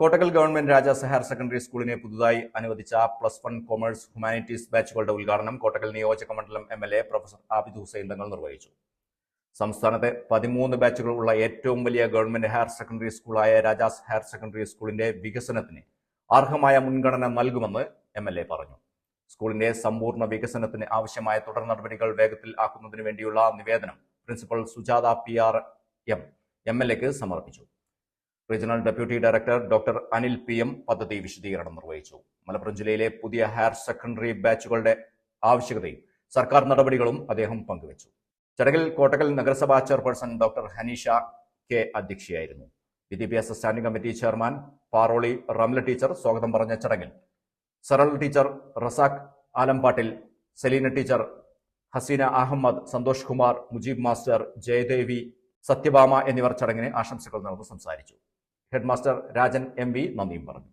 Kottakkal government Rajas higher secondary സ്കൂളിനെ പുതുതായി അനുവദിച്ച പ്ലസ് വൺ കൊമേഴ്സ് ഹ്യൂമാനിറ്റീസ് ബാച്ചുകളുടെ ഉദ്ഘാടനം കോട്ടക്കൽ നിയോജക മണ്ഡലം M L A professor Abid Hussain Thangal നിർവഹിച്ചു. സംസ്ഥാനത്തെ പതിമൂന്ന് ബാച്ചുകൾ ഉള്ള ഏറ്റവും വലിയ ഗവൺമെന്റ് ഹയർ സെക്കൻഡറി സ്കൂളായ രാജാസ് ഹയർ സെക്കൻഡറി സ്കൂളിന്റെ വികസനത്തിന് അർഹമായ മുൻഗണന നൽകുമെന്ന് എം എൽ എ പറഞ്ഞു. സ്കൂളിന്റെ സമ്പൂർണ വികസനത്തിന് ആവശ്യമായ തുടർ നടപടികൾ വേഗത്തിൽ ആക്കുന്നതിന് വേണ്ടിയുള്ള നിവേദനം principal Sujatha P R M M L എക്ക് സമർപ്പിച്ചു. Regional deputy director doctor Anil P M പദ്ധതി വിശദീകരണം നിർവഹിച്ചു. മലപ്പുറം ജില്ലയിലെ പുതിയ ഹയർ സെക്കൻഡറി ബാച്ചുകളുടെ ആവശ്യകതയും സർക്കാർ നടപടികളും അദ്ദേഹം പങ്കുവച്ചു. ചടങ്ങിൽ കോട്ടക്കൽ നഗരസഭാ ചെയർപേഴ്സൺ ഡോക്ടർ ഹനീഷ കെ അധ്യക്ഷയായിരുന്നു. വിദ്യാഭ്യാസ standing committee chairman Paroli Ramla teacher സ്വാഗതം പറഞ്ഞ ചടങ്ങിൽ Saral teacher Razak Alampattil Seleena teacher Haseena Ahammed Santhosh Kumar Mujeeb master Jayadevi Sathyabhama എന്നിവർ ചടങ്ങിന് ആശംസകൾ നടന്ന് സംസാരിച്ചു. Head master Rajan M V നന്ദിയും പറഞ്ഞു.